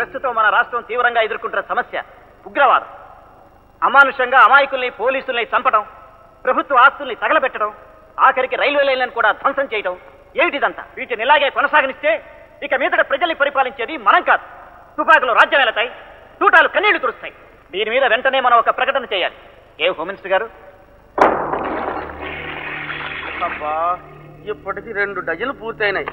ప్రస్తుతం మన రాష్ట్రం తీవ్రంగా ఎదుర్కొంటున్న సమస్య ఉగ్రవాదం. అమానుషంగా అమాయకుల్ని పోలీసుల్ని చంపడం ప్రభుత్వ ఆస్తుల్ని తగలబెట్టడం ఆఖరికి రైల్వే లైన్లను కూడా ధ్వంసం చేయడం ఏమిటిదంతా? వీటిని ఇలాగే కొనసాగనిస్తే ఇక మీదట ప్రజల్ని పరిపాలించేది మనం కాదు. తుపాకులు రాజ్యం వెళతాయి తూటాలు కన్నీళ్ళు కురుస్తాయి దీని మీద వెంటనే మనం ఒక ప్రకటన చేయాలి. ఏ హోమ్ గారు? ఇప్పటికి రెండు డజన్లు పూర్తయినాయి.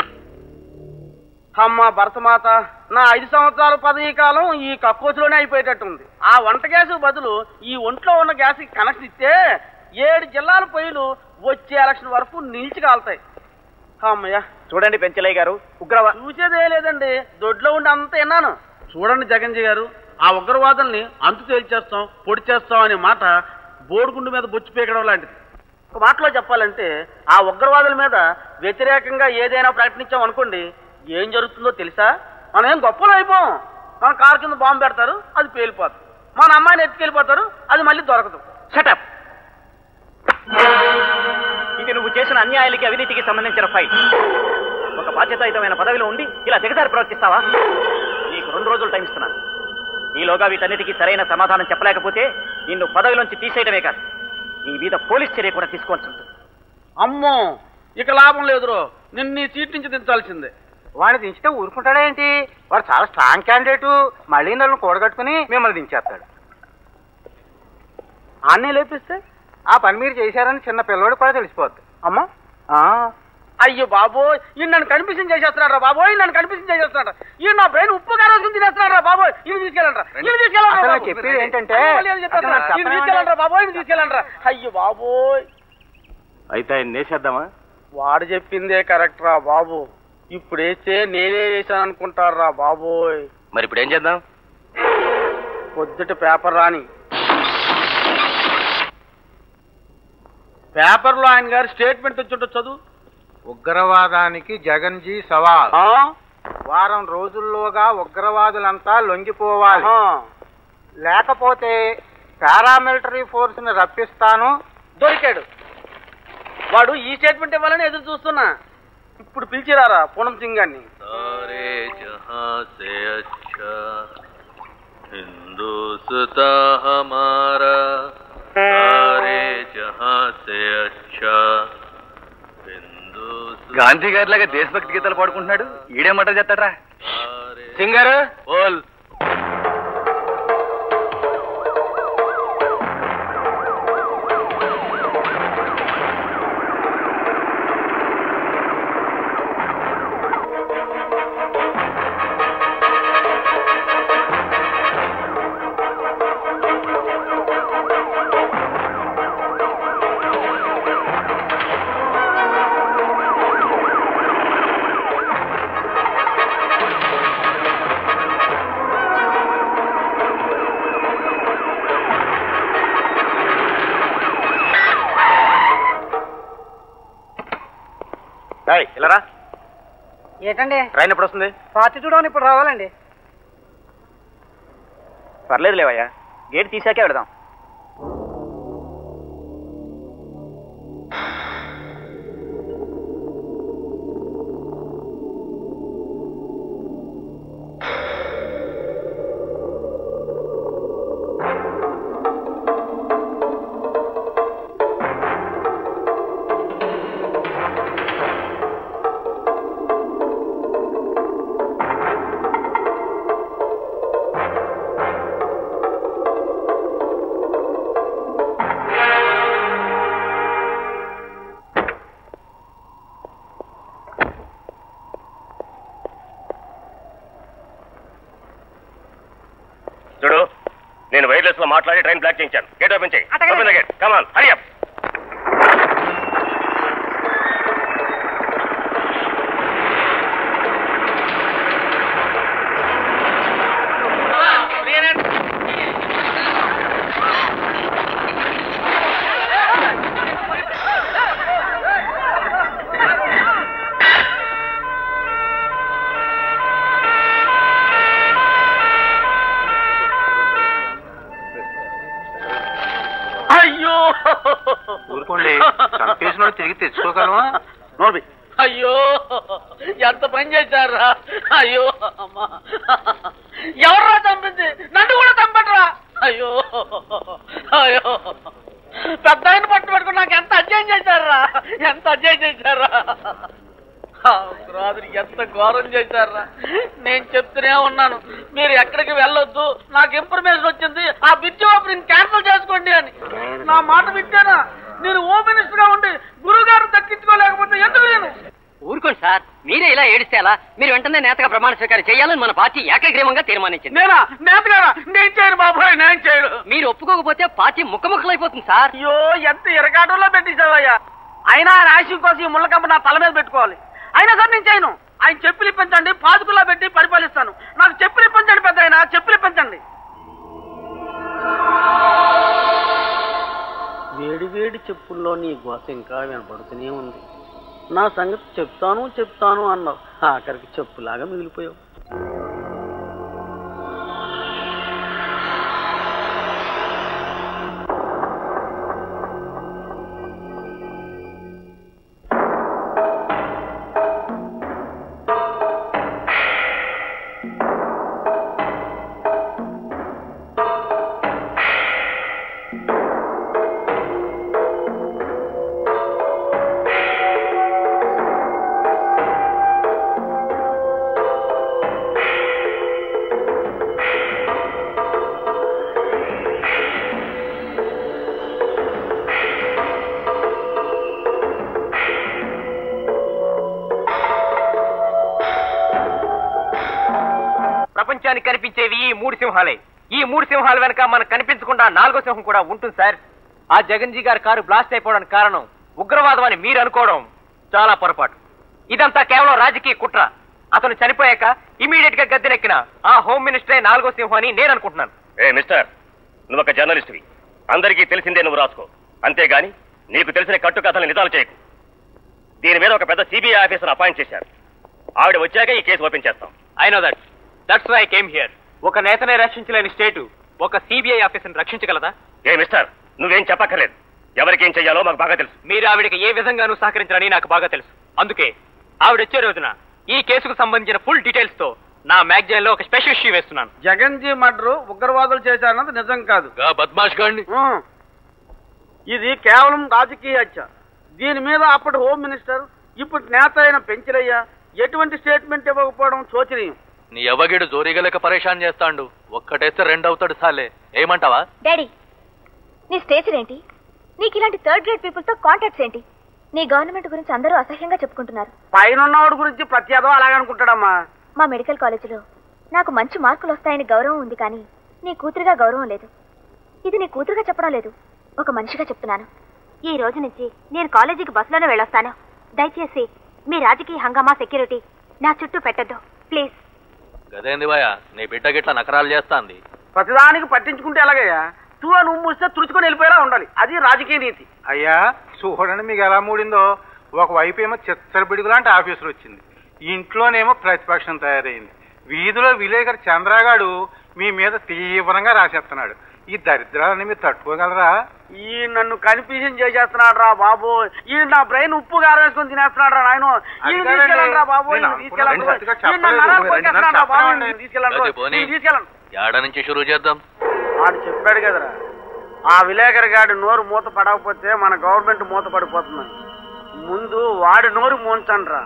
అమ్మ భరతమాత నా ఐదు సంవత్సరాల పదవీ కాలం ఈ కక్కోచులోనే అయిపోయేటట్టుంది. ఆ వంట గ్యాస్ బదులు ఈ ఒంట్లో ఉన్న గ్యాస్ కనెక్షన్ ఇస్తే ఏడు జిల్లాల పొయ్యిలు వచ్చే ఎలక్షన్ వరకు నిలిచి కాలుతాయి. అమ్మయ్య. చూడండి పెంచలయ్య గారు ఉగ్రవా చూసేదే లేదండి. దొడ్లో ఉండి అంత విన్నాను చూడండి జగన్జీ గారు ఆ ఉగ్రవాదుల్ని అంతు తేల్చేస్తాం పొడి చేస్తాం అనే మాట బోడిగుండు మీద బొచ్చి పీకడం లాంటిది. ఒక మాటలో చెప్పాలంటే ఆ ఉగ్రవాదుల మీద వ్యతిరేకంగా ఏదైనా ప్రకటించాం అనుకోండి ఏం జరుగుతుందో తెలుసా? మనం ఏం గొప్పలు అయిపోం. మన కారు కింద బాంబు పెడతారు అది పేలిపోతుంది మన అమ్మాయిని ఎత్తుకెళ్ళిపోతారు అది మళ్ళీ దొరకదు. షటప్ ఇది నువ్వు చేసిన అన్యాయాలకి అవినీతికి సంబంధించిన ఫైల్. ఒక బాధ్యతాయుతమైన పదవిలో ఉండి ఇలా దిగదారి ప్రవర్తిస్తావా? నీకు రెండు రోజులు టైం ఇస్తున్నాను. ఈలోగా వీటన్నిటికీ సరైన సమాధానం చెప్పలేకపోతే నిన్ను పదవిలోంచి తీసేయడమే కాదు. నీ మీద పోలీస్ చర్య కూడా తీసుకోవాల్సి ఉంటుంది. అమ్మో! ఇక లాభం లేదురో. నిన్ను నీ సీట్ నుంచి దించాల్సిందే. వాడిని దించితే ఊరుకుంటాడా ఏంటి? వాడు చాలా స్ట్రాంగ్ క్యాండిడేట్ మళ్ళీ నన్ను కూడగట్టుకుని మిమ్మల్ని దించేస్తాడు. ఆన్నే లేపిస్తే ఆ పని మీరు చేశారని చిన్న పిల్లవాడు కూడా తెలిసిపోద్ది. అమ్మా? ఆ, అయ్యో బాబోయ్! ఈయన నన్ను కన్ఫ్యూజన్ చేసేస్తున్నాడు రా బాబోయ్ నన్ను కన్ఫ్యూజన్ చేసేస్తున్నాడు. ఈయన నా బ్రెయిన్ ఉప్పు కారోజుకుని తినేస్తున్నాడు రా బాబోయ్! ఈయన తీసుకెళ్ళండి ఈయన తీసుకెళ్ళండి చెప్పేది ఏంటంటే, ఈయన తీసుకెళ్ళండి రా రా అయ్యో బాబోయ్! అయితే ఆయన నేసేద్దామా? వాడు చెప్పిందే కరెక్ట్ రా బాబు. ఇప్పుడు వేస్తే నేనే వేసాను అనుకుంటారు రా బాబోయ్? మరి ఇప్పుడు ఏం చేద్దాం? పొద్దుట పేపర్ రాని. పేపర్లో ఆయన గారి స్టేట్మెంట్ వచ్చుంటో చదువు. ఉగ్రవాదానికి జగన్ జీ సవాల్. ఆ? వారం రోజుల్లోగా ఉగ్రవాదులంతా లొంగిపోవాలి. లేకపోతే పారామిలిటరీ ఫోర్స్ని రప్పిస్తాను. దొరికాడు. వాడు ఈ స్టేట్మెంట్ ఇవ్వాలని ఎదురు చూస్తున్నా. ఇప్పుడు పిలిచిరారా పూనం సింగ్ గారిని గాంధీ గారి లాగా దేశభక్తి గీతాలు పాడుకుంటున్నాడు ఈడే మటర్ చేస్తాడ్రా? సింగారు बोल ఇలారా ఏంటండి? ట్రైన్ ఎప్పుడు వస్తుంది? పార్టీ చూడమని ఇప్పుడు రావాలండి. పర్లేదు లేవయ్యా గేట్ తీసాకే వెళదాం. మాట్లాడి ట్రైన్ బ్లాక్ చేయించాను. గేట్ ఓపెన్ చేయి. అటగండి. Open the gate come on Hari ఊరుకోండి. చంపేసిన తిరిగి తెచ్చుకోగలమా? నోర్బి అయ్యో ఎంత పని చేశారా? అయ్యో అమ్మా. ఎవర్రా చంపింది? నన్ను కూడా చంపట్రా? అయ్యో అయ్యో. పెద్ద ఆయన పట్టు పెట్టుకుని నాకు ఎంత అన్యాయం చేశారా? ఎంత అన్యాయం చేశారా? ఎంత ఘోరం చేశారా నేను చెప్తూనే ఉన్నాను. మీరు ఎక్కడికి వెళ్ళొద్దు. నాకు ఇన్ఫర్మేషన్ వచ్చింది. ఆ బిర్చి ఓపెనింగ్ క్యాన్సిల్ చేసుకోండి అని. నా మాట వింటానా? నేను హోమ్ మినిస్టర్గా ఉండి గురువు గారు దక్కించుకోలేకపోతే ఎందుకు నేను? ఊరుకోండి సార్. మీరే ఇలా ఏడిస్తే ఎలా? మీరు వెంటనే నేతగా ప్రమాణ స్వీకారం చేయాలని మన పార్టీ ఏకగ్రీవంగా తీర్మానించింది. నేనా? నేతగారా నేను చేయను బాబాయ్ నేను చేయను. మీరు ఒప్పుకోకపోతే పార్టీ ముక్కముక్కలైపోతుంది సార్. అయ్యో ఎంత ఇరకాటంలో పెట్టేశావయ్యా? అయినా ఆశయం కోసం ఈ ముళ్ళకంప నా తల మీద పెట్టుకోవాలి. అయినా సార్ నేను చేయను. ఆయన చెప్పులు ఇప్పించండి పాదుకుల్లో పెట్టి పరిపాలిస్తాను. నాకు చెప్పులు ఇప్పించండి పెద్ద ఆయన చెప్పులు ఇప్పించండి. వేడి వేడి చెప్పుల్లో నీ గోస ఇంకా వినపడుతూనే ఉంది. నా సంగతి చెప్తాను చెప్తాను అన్నావు. ఆఖరికి చెప్పులాగా మిగిలిపోయావు. ప్రపంచానికి కనిపించేవి ఈ మూడు సింహాలే. ఈ మూడు సింహాల వెనక మనకు కనిపించకుండా నాలుగో సింహం కూడా ఉంటుంది సార్. ఆ జగన్జీ గారి కారు బ్లాస్ట్ అయిపోవడానికి కారణం ఉగ్రవాదం అని మీరు అనుకోవడం చాలా పొరపాటు. ఇదంతా కేవలం రాజకీయ కుట్ర. అతను చనిపోయాక ఇమీడియట్గా గద్దెనెక్కిన ఆ హోమ్ మినిస్టరే నాలుగో సింహం అని నేను అనుకుంటున్నాను. ఏ మిస్టర్ నువ్వు ఒక జర్నలిస్ట్వి. అందరికీ తెలిసిందే నువ్వు రాసుకో. అంతేగాని నీకు తెలిసిన కట్టుకథలు నిజాలు చేయకు. దీని మీద ఒక పెద్ద సిబిఐ ఆఫీసర్ అపాయింట్ చేశారు. ఆవిడ వచ్చాక ఈ కేసు ఓపెన్ చేస్తాం. I know that that's why came here ఒక నేతనే రక్షించలేని స్టేటు ఒక సిబిఐ ఆఫీసర్ని రక్షించగలదా? ఏ మిస్టర్ నువ్వేం చెప్పక్కర్లేదు. ఎవరికేం చెయ్యాలో మాకు బాగా తెలుసు. మీరు ఆవిడకి ఏ విధంగానూ సహకరించారని నాకు బాగా తెలుసు. అందుకే ఆవిడ వచ్చే రోజున ఈ కేసుకు సంబంధించిన ఫుల్ డీటెయిల్స్తో నా మ్యాగజైన్లో ఒక స్పెషల్ ఇష్యూ వేస్తున్నాను. జగన్జీ మర్డరు ఉగ్రవాదులు చేశారన్నది నిజం కాదు. గా బద్మాష్ గాండి. ఇది కేవలం రాజకీయ హత్య. దీని మీద అప్పటి హోమ్ మినిస్టర్ ఇప్పుడు నేత అయిన పెంచిరయ్య ఎటువంటి స్టేట్మెంట్ ఇవ్వకపోవడం శోచనీయం. నీ ఎవగిడు జోరీగలేక పరేషాన్ చేస్తాండు. ఒక్కటేస్తే రెండు అవుతాడు సాలే. ఏమంటావా? డాడీ నీ స్టేచర్ ఏంటి? నీకు ఇలాంటి థర్డ్ గ్రేడ్ పీపుల్తో కాంటాక్ట్స్ ఏంటి? నీ గవర్నమెంట్ గురించి అందరూ అసహ్యంగా చెప్పుకుంటున్నారు. పైన ఉన్నవాడి గురించి ప్రతి అదో అలాగనుకుంటాడమ్మా. మా మెడికల్ కాలేజీలో నాకు మంచి మార్కులు వస్తాయని గౌరవం ఉంది కానీ నీ కూతురుగా గౌరవం లేదు. ఇది నీ కూతురుగా చెప్పడం లేదు. ఒక మనిషిగా చెప్తున్నాను. ఈ రోజు నుంచి నేను కాలేజీకి బస్సులోనే వెళ్ళొస్తాను. దయచేసి మీ రాజకీయ హంగామా సెక్యూరిటీ నా చుట్టూ పెట్టద్దు. ప్లీజ్. గదేంది భయ నీ బిడ్డ గిట్ల నకరాలు చేస్తాంది. ప్రతిదానికి పట్టించుకుంటే ఎలాగయ్యా? తూ నువ్వు మూస్తే తుడుచుకొని వెళ్ళిపోయేలా ఉండాలి. అది రాజకీయ నీతి. అయ్యా చూడండి మీకు ఎలా మూడిందో. ఒకవైపు ఏమో చిత్తరపిడుగు లాంటి ఆఫీసర్ వచ్చింది. ఇంట్లోనేమో ప్రతిపక్షం తయారైంది. వీధిలో విలేకరు చంద్రగాడు మీ మీద తీవ్రంగా రాసేస్తున్నాడు. ఈ దరిద్రాన్ని మీరు తట్టుకోగలరా? ఈ నన్ను కన్ఫ్యూజన్ చేసేస్తున్నాడు రా బాబు. ఈ నా బ్రెయిన్ ఉప్పు కారం వేసుకొని తినేస్తున్నాడు రా నాయన తీసుకెళ్ళండి. రా బాబు, తీసుకెళ్ళండి. తీసుకెళ్ళండి. యాడ నుంచి షురూ చేద్దాం? వాడు చెప్పాడు కదరా. ఆ విలేకరి గాడి నోరు మూత పడకపోతే మన గవర్నమెంట్ మూత పడిపోతుందని ముందు వాడి నోరు మూంచండి రా